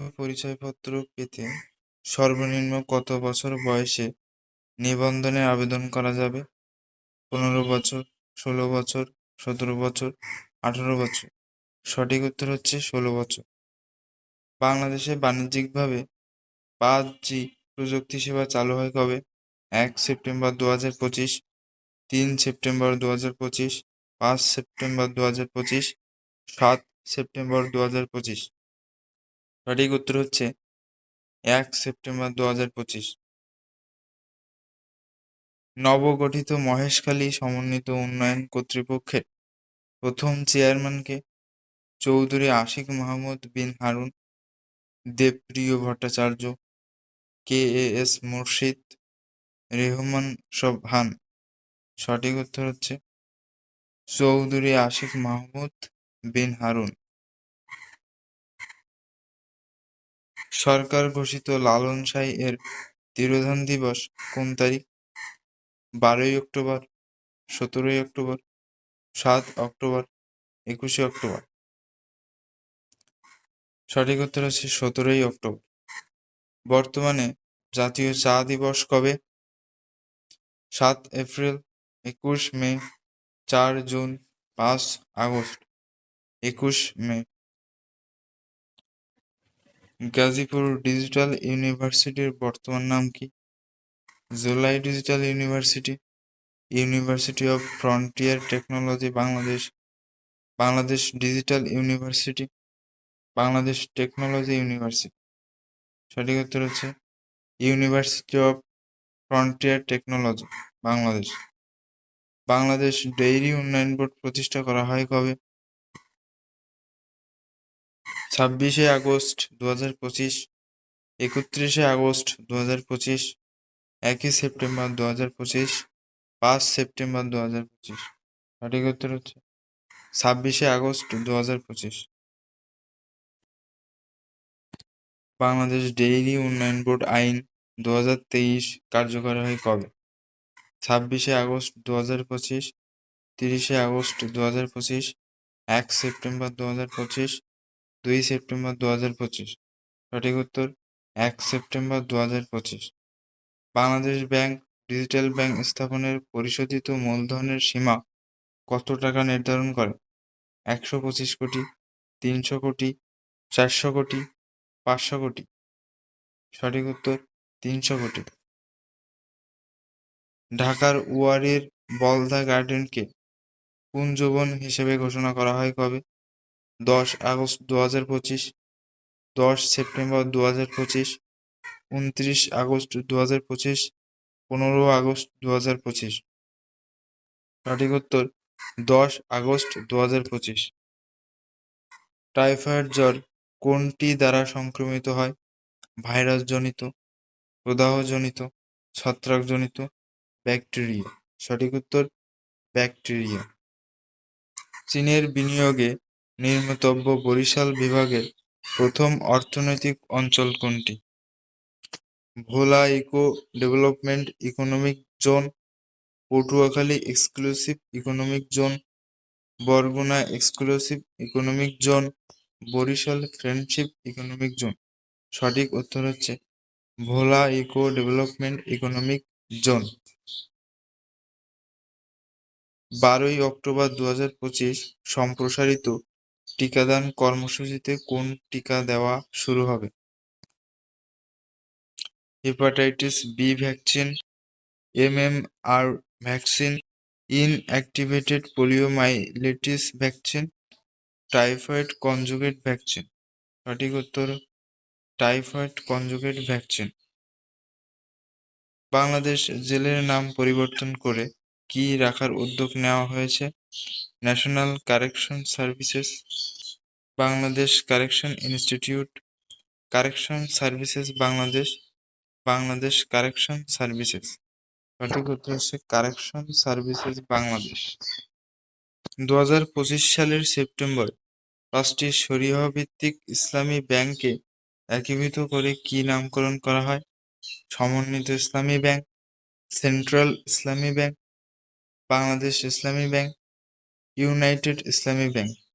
পরিচয়পত্র পেতে সর্বনিম্ন কত বছর বয়সে নিবন্ধনে আবেদন করা যাবে? পনেরো বছর, ষোলো বছর, সতেরো বছর, আঠারো বছর। সঠিক উত্তর হচ্ছে ষোলো বছর। বাংলাদেশে বাণিজ্যিকভাবে পাঁচ জি প্রযুক্তি সেবা চালু হয় কবে? এক সেপ্টেম্বর দু হাজার পঁচিশ, তিন সেপ্টেম্বর দু হাজার পঁচিশ, পাঁচ সেপ্টেম্বর দু হাজার পঁচিশ, সাত সেপ্টেম্বর দু হাজার পঁচিশ। সঠিক উত্তর হচ্ছে এক সেপ্টেম্বর দু হাজার পঁচিশ। নবগঠিত মহেশখালী সমন্বিত উন্নয়ন কর্তৃপক্ষের প্রথম চেয়ারম্যানকে Chowdhury Ashik Mahmud bin Harun, Debapriya Bhattacharya, K A S Murshid, Rehman Sobhan. সঠিক উত্তর হচ্ছে চৌধুরী আশিক মাহমুদ বিন হারুন। সরকার ঘোষিত লালন সাঁই এর তিরোধান দিবস কোন তারিখ? বারোই অক্টোবর, সতেরোই অক্টোবর, সাত অক্টোবর, একুশে অক্টোবর। সঠিক উত্তর হচ্ছে সতেরোই অক্টোবর। বর্তমানে জাতীয় চা দিবস কবে? সাত এপ্রিল, একুশ মে, চার জুন, পাঁচ আগস্ট, একুশ মে। গাজীপুর ডিজিটাল ইউনিভার্সিটির বর্তমান নাম কি? July Digital University University of Frontier Technology, Bangladesh. Bangladesh Digital University, Bangladesh Technology University. সঠিক উত্তর হচ্ছে University of Frontier Technology, Bangladesh. Bangladesh dairy উন্নয়ন বোর্ড প্রতিষ্ঠা করা হয় কবে? ছাব্বিশে আগস্ট দু হাজার পঁচিশ, একত্রিশে আগস্ট দু হাজার পঁচিশ, একই সেপ্টেম্বর দু হাজার পঁচিশ, পাঁচ সেপ্টেম্বর দু হাজার পঁচিশ। সঠিক উত্তর হচ্ছে ছাব্বিশে আগস্ট দু হাজার পঁচিশ। বাংলাদেশ ডেইরি উন্নয়ন বোর্ড আইন দু হাজার তেইশ কার্যকর হয় কবে? ছাব্বিশে আগস্ট দু হাজার পঁচিশ, তিরিশে আগস্ট দু হাজার পঁচিশ, এক সেপ্টেম্বর দু হাজার পঁচিশ দুই সেপ্টেম্বর দু হাজার পঁচিশ। সঠিক উত্তর, এক সেপ্টেম্বর দু হাজার পঁচিশ। বাংলাদেশ ব্যাংক ডিজিটাল ব্যাংক স্থাপনের পরিশোধিত মূলধনের সীমা কত টাকা নির্ধারণ করে? একশো পঁচিশ কোটি, তিনশো কোটি, চারশো কোটি, পাঁচশো কোটি। সঠিক উত্তর, তিনশো কোটি। ঢাকার ওয়ারীর বলধা গার্ডেনকে কুঞ্জবন হিসেবে ঘোষণা করা হয় কবে? দশ আগস্ট দু হাজার পঁচিশ, দশ সেপ্টেম্বর দু হাজার পঁচিশ, উনত্রিশ আগস্ট দু হাজার পঁচিশ, পনেরো আগস্ট দু হাজার পঁচিশ। সঠিক উত্তর, দশ আগস্ট দু হাজার পঁচিশ। টাইফয়েড জ্বর কোনটি দ্বারা সংক্রমিত হয়? ভাইরাসজনিত, প্রদাহজনিত, ছত্রাকজনিত, ব্যাকটেরিয়া। সঠিক উত্তর, ব্যাকটেরিয়া। চীনের বিনিয়োগে নির্মিতব্য বরিশাল বিভাগের প্রথম অর্থনৈতিক অঞ্চল কোনটি? Bhola eco development economic zone, Patuakhali exclusive economic zone, Barguna exclusive economic zone, Barishal friendship economic zone. সঠিক উত্তর হচ্ছে Bhola eco development economic zone. বারোই অক্টোবর দু হাজার পঁচিশ সম্প্রসারিত টিকাদান কর্মসূচিতে কোন টিকা দেওয়া শুরু হবে? Hepatitis B vaccine, MMR vaccine, inactivated poliomyelitis vaccine, typhoid conjugate vaccine. সঠিক উত্তর, টাইফয়েড কনজুগেট ভ্যাকসিন। বাংলাদেশ জেলের নাম পরিবর্তন করে কি রাখার উদ্যোগ নেওয়া হয়েছে? National correction services Bangladesh correction institute correction services Bangladesh Bangladesh correction services সঠিক উত্তর হচ্ছে কারেকশন সার্ভিসেস বাংলাদেশ দু হাজার পঁচিশ সালের সেপ্টেম্বর, পাঁচটি শরীয়হ ভিত্তিক ইসলামী ব্যাংকে একীভূত করে কি নামকরণ করা হয়? সমন্বিত Islami bank, central Islami bank, Bangladesh Islami bank united ইসলামী ব্যাংক